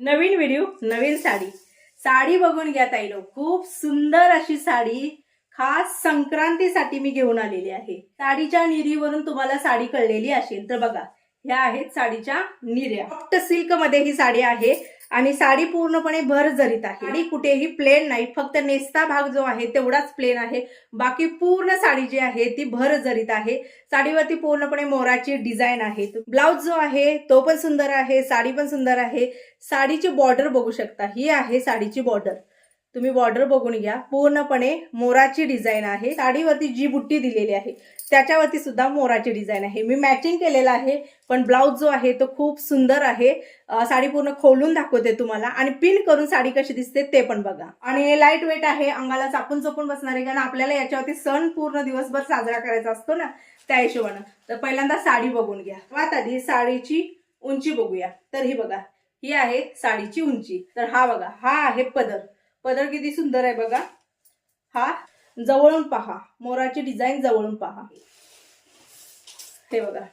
नवीन video नवीन साडी. साडी बघून घ्या ताईलो खूप सुंदर अशी साडी. खास संक्रांतीसाठी मी घेऊन आलेली आहे. साडीच्या निरीवरून तुम्हाला साडी कळलेली असेल. तर बघा ह्या आहेत साडीच्या निर्या फक्त सिल्कमध्ये ही साडी आहे. आणि साडी पूर्णपणे भर जरीत आहे. आणि कुठेही प्लेन नाही. फक्त नेसता भाग जो आहे तेवढाच प्लेन आहे. बाकी पूर्ण साडी जी आहे ती भर जरीत आहे. साडीवरती पूर्णपणे मोराची डिझाईन आहे. ब्लाउज जो आहे तो पण सुंदर आहे. साडी पण सुंदर आहे. साडीची बॉर्डर बघू शकता. ही आहे साडीची बॉर्डर तुम्ही बॉर्डर बघून घ्या. पूर्णपणे मोराची डिझाईन आहे. साडीवरती जी बुट्टी दिलेली आहे त्याच्यावरती सुद्धा मोराची डिझाईन आहे. मी मॅचिंग केलेला आहे पण ब्लाऊज जो आहे तो खूप सुंदर आहे. साडी पूर्ण खोलून दाखवते तुम्हाला. आणि पिन करून साडी कशी दिसते ते पण बघा. आणि लाइट वेट आहे अंगाला चापून चोपून बसणार आहे कारण आपल्याला याच्यावरती सण पूर्ण दिवसभर साजरा करायचा असतो ना त्या हिशोबानं. तर पहिल्यांदा साडी बघून घ्या. वात आधी साडीची उंची बघूया. तर ही बघा ही आहे साडीची उंची. तर हा बघा हा आहे पदर. पदर किती सुंदर आहे बघा. हा जवळून पहा. मोराची डिझाईन जवळून पहा. हे बघा.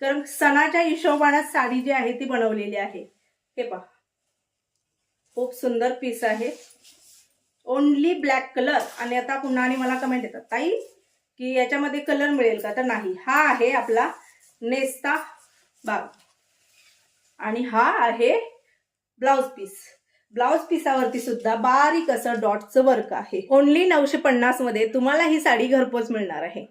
कारण सणाच्या हिशोबाने साडी जी आहे ती बनवलेली आहे. हे पहा. खूप सुंदर पीस आहे. ओनली ब्लॅक कलर आणि आता पुन्हा आणि मला कमेंट येतात. ताई की याच्यामध्ये कलर मिळेल का? तर नाही. हा आहे आपला नेस्ता बाग. आणि हा आहे ब्लाउज पीस ब्लाउज पिसावरती सुद्धा बारीक असं डॉटचं वर्क आहे. ओनली नऊशे पन्नासमध्ये तुम्हाला ही साडी घरपोच मिळणार आहे.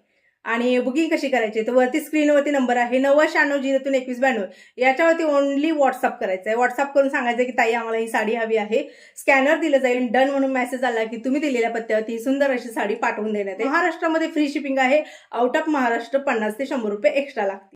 आणि बुकिंग कशी करायची? तर वरती स्क्रीनवरती नंबर आहे नव्वद शहाण्णव झिरोतून एकवीस ब्याण्णव. याच्यावरती ओनली व्हॉट्सअप करायचं आहे व्हॉट्सअप करून सांगायचं की ताई आम्हाला ही साडी हवी आहे. स्कॅनर दिलं जाईल. डन म्हणून मेसेज आला की तुम्ही दिलेल्या पत्त्यावरती ही सुंदर अशी साडी पाठवून देण्यात येईल. महाराष्ट्रामध्ये फ्री शिपिंग आहे. आउट ऑफ महाराष्ट्र पन्नास ते शंभर रुपये एक्स्ट्रा लागतील.